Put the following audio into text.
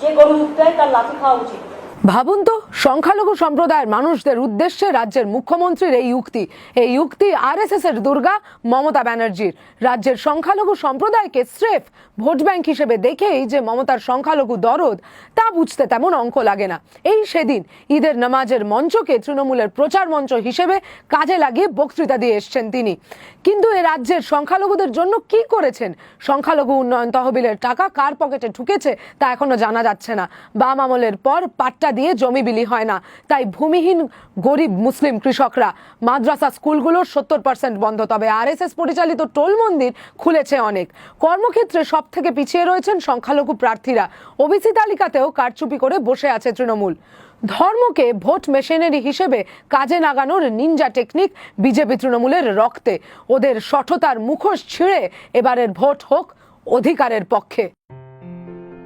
যে গরু দেয় তার লাথি খাওয়া উচিত। ভাবুন তো, সংখ্যালঘু সম্প্রদায়ের মানুষদের উদ্দেশ্যে রাজ্যের মুখ্যমন্ত্রীর এই উক্তি। এই উক্তি আরএসএস এর দুর্গা মমতা ব্যানার্জির। রাজ্যের সংখ্যালঘু সম্প্রদায়কে স্রেফ ভোট ব্যাংক হিসেবে দেখেই যে মমতার সংখ্যালঘু দরদ, তা বুঝতে তেমন অঙ্ক লাগে না। এই সেদিন ঈদের নামাজের মঞ্চকে তৃণমূলের প্রচার মঞ্চ হিসেবে কাজে লাগিয়ে বক্তৃতা দিয়ে এসছেন তিনি। কিন্তু এ রাজ্যের সংখ্যালঘুদের জন্য কি করেছেন? সংখ্যালঘু উন্নয়ন তহবিলের টাকা কার পকেটে ঢুকেছে তা এখনও জানা যাচ্ছে না। বাম আমলের পর পাট্টা দিয়ে জমি বিলি হয় না। তাই ভূমিহীন গরিব মুসলিম কৃষকরা মাদ্রাসা স্কুলগুলোর সত্তর পার্সেন্ট বন্ধ। তবে আরএসএস পরিচালিত টোল মন্দির খুলেছে অনেক। কর্মক্ষেত্রে সব থেকে পিছিয়ে রয়েছেন সংখ্যালঘু প্রার্থীরা। ওবিসি তালিকাতেও কারচুপি করে বসে আছে তৃণমূল। ধর্মকে ভোট মেশিনারি হিসেবে কাজে লাগানোর নিনজা টেকনিক বিজেপি তৃণমূলের রক্তে। ওদের সঠতার মুখোশ ছিঁড়ে এবারের ভোট হোক অধিকারের পক্ষে।